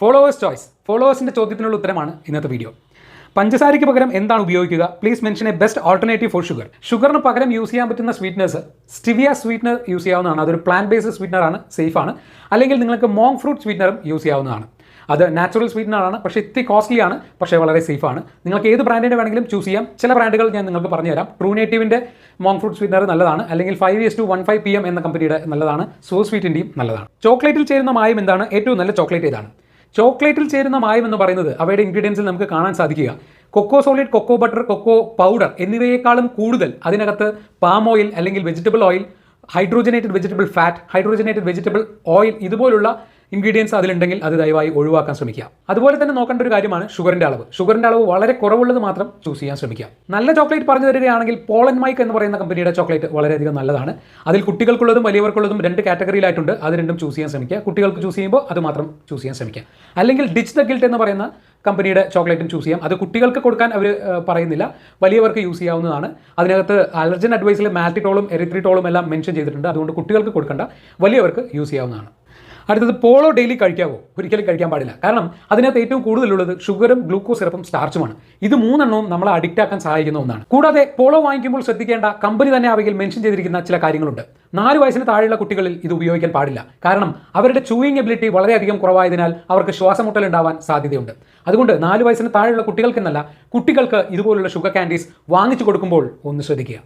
Followers choice ഫോളോവേഴ്സിന്റെ ചോദ്യത്തിനുള്ള ഉത്തരമാണ് ഇന്നത്തെ വീഡിയോ പഞ്ചസാരയ്ക്ക് പകരം എന്താണ് ഉപയോഗിക്കുക? Please mention a best alternative for sugar ഷുഗറിന് പകരം യൂസ് ചെയ്യാൻ പറ്റുന്ന സ്വീറ്റ്നസ് സ്റ്റിവിയ സ്വീറ്റ്നർ യൂസ് ചെയ്യാവുന്നതാണ്. അതൊരു പ്ലാൻ ബേസ്ഡ് സ്വീറ്റ്നർ ആണ് സേഫ് ആണ്. അല്ലെങ്കിൽ നിങ്ങൾക്ക് മോങ് ഫ്രൂട്ട് സ്വീറ്റ്നറും യൂസ് ചെയ്യാവുന്നതാണ്. അത് നാച്ചുറൽ സ്വീറ്റ്നർ ആണ് പക്ഷേ ഇത്തിരി കോസ്റ്റ്ലി ആണ് പക്ഷേ വളരെ സേഫ് ആണ്. നിങ്ങൾക്ക് ഏത് ബ്രാൻഡിന്റെ വേണമെങ്കിലും ചൂസ് ചെയ്യാം. ചില ബ്രാൻഡുകൾ ഞാൻ നിങ്ങൾക്ക് പറഞ്ഞു തരാം. ട്രൂ നേറ്റീവിന്റെ മോങ് ഫ്രൂട്ട് സ്വീറ്റ്നർ നല്ലതാണ്. അല്ലെങ്കിൽ five years two one five P M എന്ന കമ്പനിയുടെ നല്ലതാണ്. സോ സ്വീറ്റിന്റെയും നല്ലതാണ്. ചോക്ലേറ്റിൽ ചേരുന്ന മായം എന്താണ്? ഏറ്റവും നല്ല ചോക്ലേറ്റ് ഏതാണ്? ചോക്ലേറ്റിൽ ചേരുന്ന മായം എന്ന് പറയുന്നത് അവയുടെ ഇൻഗ്രീഡിയൻസിൽ നമുക്ക് കാണാൻ സാധിക്കുക. Cocoa solid cocoa butter cocoa powder എന്നിവയേക്കാളും കൂടുതൽ അതിനകത്ത് പാം ഓയിൽ അല്ലെങ്കിൽ vegetable oil hydrogenated vegetable fat hydrogenated vegetable oil ഇതുപോലുള്ള ഇൻഗ്രീഡിയൻസ് അതിലുണ്ടെങ്കിൽ അത് ദയവായി ഒഴിവാക്കാൻ ശ്രമിക്കുക. അതുപോലെ തന്നെ നോക്കേണ്ട ഒരു കാര്യമാണ് ഷുഗറിന്റെ അളവ്. ഷുഗറിന്റെ അളവ് വളരെ കുറവുള്ളത് മാത്രം ചൂസ് ചെയ്യാൻ ശ്രമിക്കുക. നല്ല ചോക്ലേറ്റ് പറഞ്ഞു തരികയാണെങ്കിൽ പോളൻ മൈക്ക് എന്ന് പറയുന്ന കമ്പനിയുടെ ചോക്ലേറ്റ് വളരെയധികം നല്ലതാണ്. അതിൽ കുട്ടികൾക്കുള്ളതും വലിയവർക്കുള്ളതും രണ്ട് കാറ്റഗറിയിലായിട്ടുണ്ട്. അത് രണ്ടും ചൂസ് ചെയ്യാൻ ശ്രമിക്കുക. കുട്ടികൾക്ക് ചൂസ് ചെയ്യുമ്പോൾ അത് മാത്രം ചൂസ് ചെയ്യാൻ ശ്രമിക്കുക. അല്ലെങ്കിൽ ഡിച്ച് ദ ഗിൽറ്റ് എന്ന് പറയുന്ന കമ്പനിയുടെ ചോക്ലേറ്റും ചൂസ് ചെയ്യാം. അത് കുട്ടികൾക്ക് കൊടുക്കാൻ അവർ പറയുന്നില്ല. വലിയവർക്ക് യൂസ് ചെയ്യാവുന്നതാണ്. അതിനകത്ത് അലർജൻ അഡ്വൈസിൽ മാൽറ്റിറ്റോളും എറിത്രിറ്റോളും എല്ലാം മെൻഷൻ ചെയ്തിട്ടുണ്ട്. അതുകൊണ്ട് കുട്ടികൾക്ക് കൊടുക്കേണ്ട. വലിയവർക്ക് യൂസ് ചെയ്യാവുന്നതാണ്. അടുത്തത് പോളോ ഡെയിലി കഴിക്കാവോ? ഒരിക്കലും കഴിക്കാൻ പാടില്ല. കാരണം അതിനകത്ത് ഏറ്റവും കൂടുതലുള്ളത് ഷുഗറും ഗ്ലൂക്കോസ് സിറപ്പും സ്റ്റാർച്ചുമാണ്. ഇത് മൂന്നെണ്ണവും നമ്മളെ അഡിക്റ്റ് ആക്കാൻ സഹായിക്കുന്ന ഒന്നാണ്. കൂടാതെ പോളോ വാങ്ങിക്കുമ്പോൾ ശ്രദ്ധിക്കേണ്ട കമ്പനി തന്നെ അവയിൽ മെൻഷൻ ചെയ്തിരിക്കുന്ന ചില കാര്യങ്ങളുണ്ട്. നാല് വയസ്സിന് താഴെയുള്ള കുട്ടികളിൽ ഇത് ഉപയോഗിക്കാൻ പാടില്ല. കാരണം അവരുടെ ചൂയിങ് എബിലിറ്റി വളരെയധികം കുറവായതിനാൽ അവർക്ക് ശ്വാസമുട്ടൽ ഉണ്ടാവാൻ സാധ്യതയുണ്ട്. അതുകൊണ്ട് നാല് വയസ്സിന് താഴെയുള്ള കുട്ടികൾക്കെന്നല്ല കുട്ടികൾക്ക് ഇതുപോലുള്ള ഷുഗർ കാൻഡീസ് വാങ്ങിച്ചു കൊടുക്കുമ്പോൾ ഒന്ന് ശ്രദ്ധിക്കുക.